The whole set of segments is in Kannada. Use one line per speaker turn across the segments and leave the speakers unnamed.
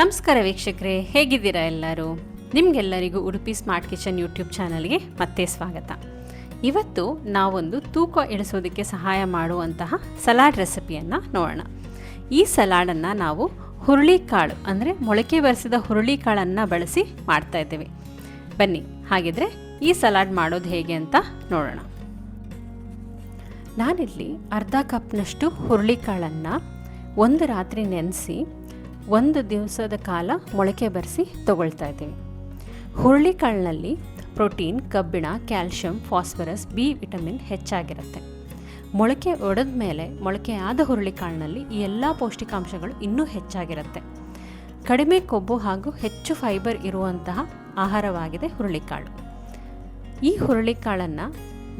ನಮಸ್ಕಾರ ವೀಕ್ಷಕರೇ, ಹೇಗಿದ್ದೀರಾ ಎಲ್ಲರೂ? ನಿಮಗೆಲ್ಲರಿಗೂ ಉಡುಪಿ ಸ್ಮಾರ್ಟ್ ಕಿಚನ್ ಯೂಟ್ಯೂಬ್ ಚಾನಲ್ಗೆ ಮತ್ತೆ ಸ್ವಾಗತ. ಇವತ್ತು ನಾವೊಂದು ತೂಕ ಇಳಿಸೋದಕ್ಕೆ ಸಹಾಯ ಮಾಡುವಂತಹ ಸಲಾಡ್ ರೆಸಿಪಿಯನ್ನು ನೋಡೋಣ. ಈ ಸಲಾಡನ್ನು ನಾವು ಹುರುಳಿಕಾಳು, ಅಂದರೆ ಮೊಳಕೆ ಬರೆಸಿದ ಹುರುಳಿಕಾಳನ್ನು ಬಳಸಿ ಮಾಡ್ತಾ ಇದ್ದೇವೆ. ಬನ್ನಿ, ಹಾಗಿದ್ರೆ ಈ ಸಲಾಡ್ ಮಾಡೋದು ಹೇಗೆ ಅಂತ ನೋಡೋಣ. ನಾನಿಲ್ಲಿ ಅರ್ಧ ಕಪ್ನಷ್ಟು ಹುರುಳಿಕಾಳನ್ನು ಒಂದು ರಾತ್ರಿ ನೆನೆಸಿ ಒಂದು ದಿವಸದ ಕಾಲ ಮೊಳಕೆ ಬರೆಸಿ ತಗೊಳ್ತಾ ಇದ್ದೀವಿ. ಹುರುಳಿಕಾಳಿನಲ್ಲಿ ಪ್ರೋಟೀನ್, ಕಬ್ಬಿಣ, ಕ್ಯಾಲ್ಶಿಯಂ, ಫಾಸ್ಫರಸ್, ಬಿ ವಿಟಮಿನ್ ಹೆಚ್ಚಾಗಿರುತ್ತೆ. ಮೊಳಕೆ ಒಡೆದ ಮೇಲೆ ಮೊಳಕೆ ಆದ ಹುರುಳಿಕಾಳಿನಲ್ಲಿ ಈ ಎಲ್ಲ ಪೌಷ್ಟಿಕಾಂಶಗಳು ಇನ್ನೂ ಹೆಚ್ಚಾಗಿರುತ್ತೆ. ಕಡಿಮೆ ಕೊಬ್ಬು ಹಾಗೂ ಹೆಚ್ಚು ಫೈಬರ್ ಇರುವಂತಹ ಆಹಾರವಾಗಿದೆ ಹುರುಳಿಕಾಳು ಈ ಹುರುಳಿಕಾಳನ್ನು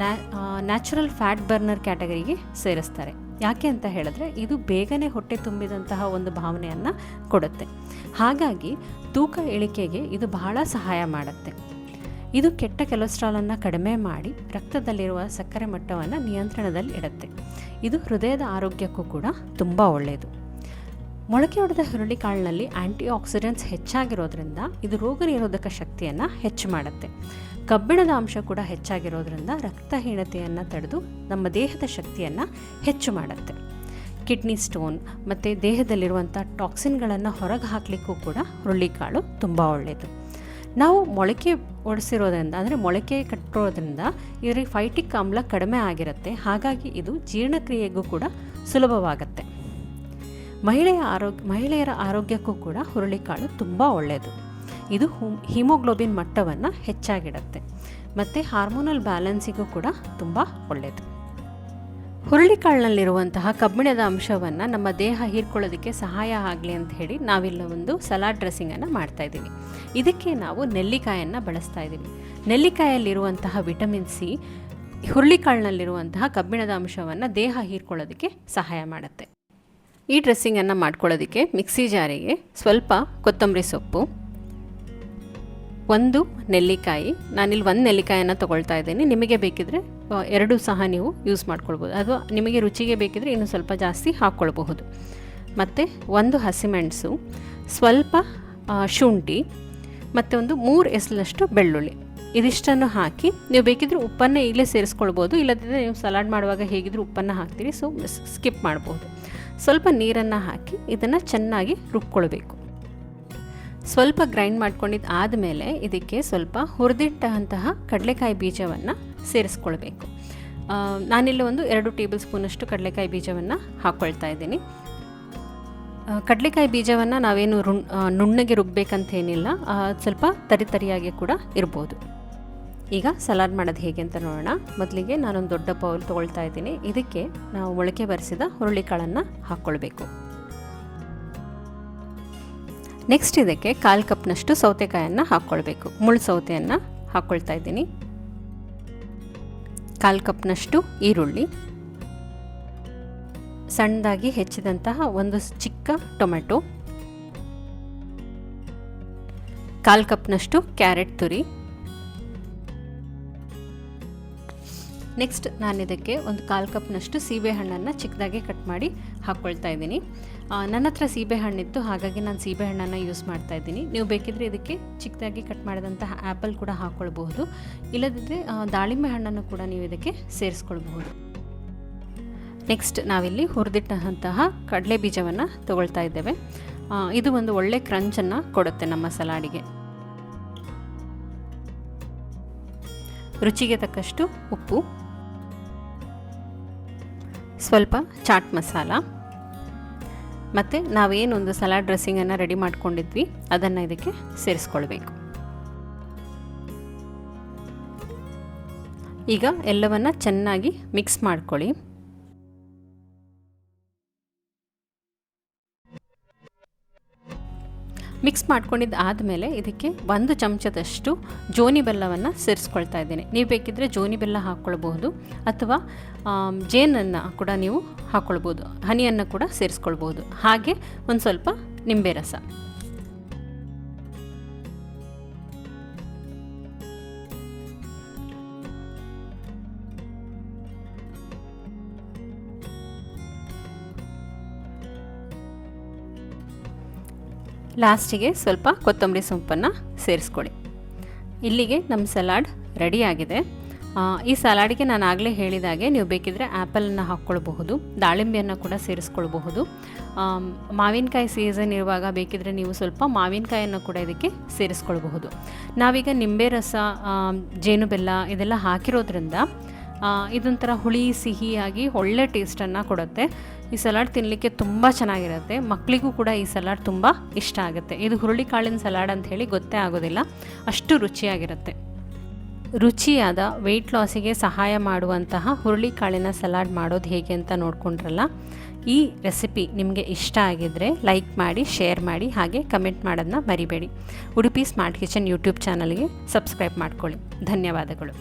ನ್ಯಾ ನ್ಯಾಚುರಲ್ ಫ್ಯಾಟ್ ಬರ್ನರ್ ಕ್ಯಾಟಗರಿಗೆ ಸೇರಿಸ್ತಾರೆ. ಯಾಕೆ ಅಂತ ಹೇಳಿದ್ರೆ ಇದು ಬೇಗನೆ ಹೊಟ್ಟೆ ತುಂಬಿದಂತಹ ಒಂದು ಭಾವನೆಯನ್ನು ಕೊಡುತ್ತೆ. ಹಾಗಾಗಿ ತೂಕ ಇಳಿಕೆಗೆ ಇದು ಬಹಳ ಸಹಾಯ ಮಾಡುತ್ತೆ. ಇದು ಕೆಟ್ಟ ಕೊಲೆಸ್ಟ್ರಾಲನ್ನು ಕಡಿಮೆ ಮಾಡಿ ರಕ್ತದಲ್ಲಿರುವ ಸಕ್ಕರೆ ಮಟ್ಟವನ್ನು ನಿಯಂತ್ರಣದಲ್ಲಿ ಇಡುತ್ತೆ. ಇದು ಹೃದಯದ ಆರೋಗ್ಯಕ್ಕೂ ಕೂಡ ತುಂಬ ಒಳ್ಳೆಯದು ಮೊಳಕೆ ಹೊಡೆದ ಹುರುಳಿಕಾಳಿನಲ್ಲಿ ಆ್ಯಂಟಿ ಆಕ್ಸಿಡೆಂಟ್ಸ್ ಹೆಚ್ಚಾಗಿರೋದ್ರಿಂದ ಇದು ರೋಗ ನಿರೋಧಕ ಶಕ್ತಿಯನ್ನು ಹೆಚ್ಚು ಮಾಡುತ್ತೆ. ಕಬ್ಬಿಣದ ಅಂಶ ಕೂಡ ಹೆಚ್ಚಾಗಿರೋದ್ರಿಂದ ರಕ್ತಹೀನತೆಯನ್ನು ತಡೆದು ನಮ್ಮ ದೇಹದ ಶಕ್ತಿಯನ್ನು ಹೆಚ್ಚು ಮಾಡುತ್ತೆ. ಕಿಡ್ನಿ ಸ್ಟೋನ್ ಮತ್ತು ದೇಹದಲ್ಲಿರುವಂಥ ಟಾಕ್ಸಿನ್ಗಳನ್ನು ಹೊರಗೆ ಹಾಕಲಿಕ್ಕೂ ಕೂಡ ಹುರುಳಿಕಾಳು ತುಂಬ ಒಳ್ಳೆಯದು ನಾವು ಮೊಳಕೆ ಒಡಿಸಿರೋದ್ರಿಂದ ಅಂದರೆ ಮೊಳಕೆ ಕಟ್ಟಿರೋದ್ರಿಂದ ಇದರಲ್ಲಿ ಫೈಟಿಕ್ ಆಮ್ಲ ಕಡಿಮೆ ಆಗಿರುತ್ತೆ. ಹಾಗಾಗಿ ಇದು ಜೀರ್ಣಕ್ರಿಯೆಗೂ ಕೂಡ ಸುಲಭವಾಗುತ್ತೆ. ಮಹಿಳೆಯ ಆರೋಗ್ಯ ಮಹಿಳೆಯರ ಆರೋಗ್ಯಕ್ಕೂ ಕೂಡ ಹುರುಳಿಕಾಳು ತುಂಬ ಒಳ್ಳೆಯದು ಇದು ಹಿಮೋಗ್ಲೋಬಿನ್ ಮಟ್ಟವನ್ನು ಹೆಚ್ಚಾಗಿಡುತ್ತೆ. ಮತ್ತು ಹಾರ್ಮೋನಲ್ ಬ್ಯಾಲೆನ್ಸಿಗೂ ಕೂಡ ತುಂಬ ಒಳ್ಳೆಯದು ಹುರುಳಿಕಾಳಿನಲ್ಲಿರುವಂತಹ ಕಬ್ಬಿಣದ ಅಂಶವನ್ನು ನಮ್ಮ ದೇಹ ಹೀರ್ಕೊಳ್ಳೋದಕ್ಕೆ ಸಹಾಯ ಆಗಲಿ ಅಂತ ಹೇಳಿ ನಾವಿಲ್ಲ ಒಂದು ಸಲಾಡ್ ಡ್ರೆಸ್ಸಿಂಗನ್ನು ಮಾಡ್ತಾ ಇದ್ದೀವಿ. ಇದಕ್ಕೆ ನಾವು ನೆಲ್ಲಿಕಾಯನ್ನು ಬಳಸ್ತಾ ಇದ್ದೀವಿ. ನೆಲ್ಲಿಕಾಯಲ್ಲಿರುವಂತಹ ವಿಟಮಿನ್ ಸಿ ಹುರುಳಿಕಾಳಿನಲ್ಲಿರುವಂತಹ ಕಬ್ಬಿಣದ ಅಂಶವನ್ನು ದೇಹ ಹೀರ್ಕೊಳ್ಳೋದಕ್ಕೆ ಸಹಾಯ ಮಾಡುತ್ತೆ. ಈ ಡ್ರೆಸ್ಸಿಂಗನ್ನು ಮಾಡ್ಕೊಳ್ಳೋದಕ್ಕೆ ಮಿಕ್ಸಿ ಜಾರಿಗೆ ಸ್ವಲ್ಪ ಕೊತ್ತಂಬರಿ ಸೊಪ್ಪು ಒಂದು ನೆಲ್ಲಿಕಾಯಿ. ನಾನಿಲ್ಲಿ ಒಂದು ನೆಲ್ಲಿಕಾಯನ್ನು ತೊಗೊಳ್ತಾ ಇದ್ದೀನಿ. ನಿಮಗೆ ಬೇಕಿದ್ರೆ ಎರಡು ಸಹ ನೀವು ಯೂಸ್ ಮಾಡ್ಕೊಳ್ಬೋದು. ಅಥವಾ ನಿಮಗೆ ರುಚಿಗೆ ಬೇಕಿದ್ರೆ ಇನ್ನೂ ಸ್ವಲ್ಪ ಜಾಸ್ತಿ ಹಾಕ್ಕೊಳ್ಬಹುದು. ಮತ್ತು ಒಂದು ಹಸಿಮೆಣಸು, ಸ್ವಲ್ಪ ಶುಂಠಿ, ಮತ್ತು ಒಂದು ಮೂರು ಎಸಲಷ್ಟು ಬೆಳ್ಳುಳ್ಳಿ. ಇದಿಷ್ಟನ್ನು ಹಾಕಿ, ನೀವು ಬೇಕಿದ್ರೆ ಉಪ್ಪನ್ನು ಈಗಲೇ ಸೇರಿಸ್ಕೊಳ್ಬೋದು. ಇಲ್ಲದಿದ್ದರೆ ನೀವು ಸಲಾಡ್ ಮಾಡುವಾಗ ಹೇಗಿದ್ರೂ ಉಪ್ಪನ್ನು ಹಾಕ್ತೀರಿ. ಸೊ ಸ್ಕಿಪ್ ಮಾಡ್ಬೋದು. ಸ್ವಲ್ಪ ನೀರನ್ನು ಹಾಕಿ, ಇದನ್ನು ಚೆನ್ನಾಗಿ ರುಬ್ಕೊಳ್ಬೇಕು. ಸ್ವಲ್ಪ ಗ್ರೈಂಡ್ ಮಾಡ್ಕೊಂಡಿದ್ದು ಆದಮೇಲೆ ಇದಕ್ಕೆ ಸ್ವಲ್ಪ ಹುರಿದಿಟ್ಟಂತಹ ಕಡಲೆಕಾಯಿ ಬೀಜವನ್ನು ಸೇರಿಸ್ಕೊಳ್ಬೇಕು. ನಾನಿಲ್ಲಿ ಒಂದು ಎರಡು ಟೇಬಲ್ ಸ್ಪೂನಷ್ಟು ಕಡಲೆಕಾಯಿ ಬೀಜವನ್ನು ಹಾಕ್ಕೊಳ್ತಾ ಇದ್ದೀನಿ. ಕಡಲೆಕಾಯಿ ಬೀಜವನ್ನು ನಾವೇನು ರುಣ್ ನುಣ್ಣಗೆ ರುಬ್ಬೇಕಂತೇನಿಲ್ಲ ಸ್ವಲ್ಪ ತರಿ ತರಿಯಾಗಿ ಕೂಡ ಇರ್ಬೋದು. ಈಗ ಸಲಾಡ್ ಮಾಡೋದು ಹೇಗೆ ಅಂತ ನೋಡೋಣ. ಮೊದಲಿಗೆ ನಾನೊಂದು ದೊಡ್ಡ ಬೌಲ್ ತೊಗೊಳ್ತಾ ಇದ್ದೀನಿ. ಇದಕ್ಕೆ ನಾವು ಮೊಳಕೆ ಬರೆಸಿದ ಹುರುಳಿಕಾಳನ್ನು ಹಾಕ್ಕೊಳ್ಬೇಕು ನೆಕ್ಸ್ಟ್ ಇದಕ್ಕೆ ಕಾಲು ಕಪ್ನಷ್ಟು ಸೌತೆಕಾಯನ್ನು ಹಾಕ್ಕೊಳ್ಬೇಕು ಮುಳ್ಳು ಸೌತೆಯನ್ನು ಹಾಕ್ಕೊಳ್ತಾ ಇದ್ದೀನಿ. ಕಾಲು ಕಪ್ನಷ್ಟು ಈರುಳ್ಳಿ. ಸಣ್ಣದಾಗಿ ಹೆಚ್ಚಿದಂತಹ ಒಂದು ಚಿಕ್ಕ ಟೊಮೆಟೊ. ಕಾಲು ಕಪ್ನಷ್ಟು ಕ್ಯಾರೆಟ್ ತುರಿ. ನೆಕ್ಸ್ಟ್ ನಾನು ಇದಕ್ಕೆ ಒಂದು ಕಾಲು ಕಪ್ನಷ್ಟು ಸೀಬೆಹಣ್ಣನ್ನು ಚಿಕ್ಕದಾಗಿ ಕಟ್ ಮಾಡಿ ಹಾಕ್ಕೊಳ್ತಾ ಇದ್ದೀನಿ. ನನ್ನ ಹತ್ರ ಸೀಬೆಹಣ್ಣಿತ್ತು ಹಾಗಾಗಿ ನಾನು ಸೀಬೆಹಣ್ಣನ್ನು ಯೂಸ್ ಮಾಡ್ತಾ ಇದ್ದೀನಿ. ನೀವು ಬೇಕಿದ್ರೆ ಇದಕ್ಕೆ ಚಿಕ್ಕದಾಗಿ ಕಟ್ ಮಾಡಿದಂತಹ ಆ್ಯಪಲ್ ಕೂಡ ಹಾಕ್ಕೊಳ್ಬಹುದು ಇಲ್ಲದಿದ್ದರೆ ದಾಳಿಂಬೆ ಹಣ್ಣನ್ನು ಕೂಡ ನೀವು ಇದಕ್ಕೆ ಸೇರಿಸ್ಕೊಳ್ಬಹುದು. ನೆಕ್ಸ್ಟ್ ನಾವಿಲ್ಲಿ ಹುರಿದಿಟ್ಟಂತಹ ಕಡಲೆ ಬೀಜವನ್ನು ತಗೊಳ್ತಾ ಇದ್ದೇವೆ. ಇದು ಒಂದು ಒಳ್ಳೆ ಕ್ರಂಚನ್ನು ಕೊಡುತ್ತೆ ನಮ್ಮ ಸಲಾಡಿಗೆ. ರುಚಿಗೆ ತಕ್ಕಷ್ಟು ಉಪ್ಪು. ಸ್ವಲ್ಪ ಚಾಟ್ ಮಸಾಲ. ಮತ್ತು ನಾವೇನೊಂದು ಸಲಾಡ್ ಡ್ರೆಸ್ಸಿಂಗನ್ನು ರೆಡಿ ಮಾಡ್ಕೊಂಡಿದ್ವಿ, ಅದನ್ನು ಇದಕ್ಕೆ ಸೇರಿಸ್ಕೊಳ್ಬೇಕು. ಈಗ ಎಲ್ಲವನ್ನು ಚೆನ್ನಾಗಿ ಮಿಕ್ಸ್ ಮಾಡ್ಕೊಳ್ಳಿ. ಮಿಕ್ಸ್ ಮಾಡ್ಕೊಂಡಿದ್ದು ಆದಮೇಲೆ ಇದಕ್ಕೆ ಒಂದು ಚಮಚದಷ್ಟು ಜೋನಿ ಬೆಲ್ಲವನ್ನು ಸೇರಿಸ್ಕೊಳ್ತಾ ಇದ್ದೀನಿ. ನೀವು ಬೇಕಿದ್ದರೆ ಜೋನಿ ಬೆಲ್ಲ ಹಾಕ್ಕೊಳ್ಬಹುದು, ಅಥವಾ ಜೇನನ್ನು ಕೂಡ ನೀವು ಹಾಕ್ಕೊಳ್ಬೋದು ಹನಿಯನ್ನು ಕೂಡ ಸೇರಿಸ್ಕೊಳ್ಬೋದು ಹಾಗೆ ಒಂದು ಸ್ವಲ್ಪ ನಿಂಬೆ ರಸ. ಲಾಸ್ಟಿಗೆ ಸ್ವಲ್ಪ ಕೊತ್ತಂಬರಿ ಸೊಪ್ಪನ್ನು ಸೇರಿಸ್ಕೊಳ್ಳಿ. ಇಲ್ಲಿಗೆ ನಮ್ಮ ಸಲಾಡ್ ರೆಡಿಯಾಗಿದೆ ಈ ಸಲಾಡಿಗೆ ನಾನು ಆಗಲೇ ಹೇಳಿದಾಗೆ ನೀವು ಬೇಕಿದ್ರೆ ಆ್ಯಪಲನ್ನು ಹಾಕ್ಕೊಳ್ಬಹುದು, ದಾಳಿಂಬೆಯನ್ನು ಕೂಡ ಸೇರಿಸ್ಕೊಳ್ಬಹುದು. ಮಾವಿನಕಾಯಿ ಸೀಸನ್ ಇರುವಾಗ ಬೇಕಿದ್ರೆ ನೀವು ಸ್ವಲ್ಪ ಮಾವಿನಕಾಯಿಯನ್ನು ಕೂಡ ಇದಕ್ಕೆ ಸೇರಿಸ್ಕೊಳ್ಬಹುದು. ನಾವೀಗ ನಿಂಬೆ ರಸ ಜೇನು ಬೆಲ್ಲ ಇದೆಲ್ಲ ಹಾಕಿರೋದ್ರಿಂದ ಇದೊಂಥರ ಹುಳಿ ಸಿಹಿಯಾಗಿ ಒಳ್ಳೆ ಟೇಸ್ಟನ್ನು ಕೊಡುತ್ತೆ. ಈ ಸಲಾಡ್ ತಿನ್ನಲಿಕ್ಕೆ ತುಂಬ ಚೆನ್ನಾಗಿರುತ್ತೆ. ಮಕ್ಕಳಿಗೂ ಕೂಡ ಈ ಸಲಾಡ್ ತುಂಬ ಇಷ್ಟ ಆಗುತ್ತೆ. ಇದು ಹುರುಳಿಕಾಳಿನ ಸಲಾಡ್ ಅಂತ ಹೇಳಿ ಗೊತ್ತೇ ಆಗೋದಿಲ್ಲ. ಅಷ್ಟು ರುಚಿಯಾಗಿರುತ್ತೆ. ರುಚಿಯಾದ ವೆಯ್ಟ್ ಲಾಸಿಗೆ ಸಹಾಯ ಮಾಡುವಂತಹ ಹುರುಳಿಕಾಳಿನ ಸಲಾಡ್ ಮಾಡೋದು ಹೇಗೆ ಅಂತ ನೋಡ್ಕೊಂಡ್ರಲ್ಲ, ಈ ರೆಸಿಪಿ ನಿಮಗೆ ಇಷ್ಟ ಆಗಿದ್ದರೆ ಲೈಕ್ ಮಾಡಿ, ಶೇರ್ ಮಾಡಿ, ಹಾಗೆ ಕಮೆಂಟ್ ಮಾಡೋದನ್ನ ಮರಿಬೇಡಿ. ಉಡುಪಿ ಸ್ಮಾರ್ಟ್ ಕಿಚನ್ ಯೂಟ್ಯೂಬ್ ಚಾನಲ್ಗೆ ಸಬ್ಸ್ಕ್ರೈಬ್ ಮಾಡ್ಕೊಳ್ಳಿ. ಧನ್ಯವಾದಗಳು.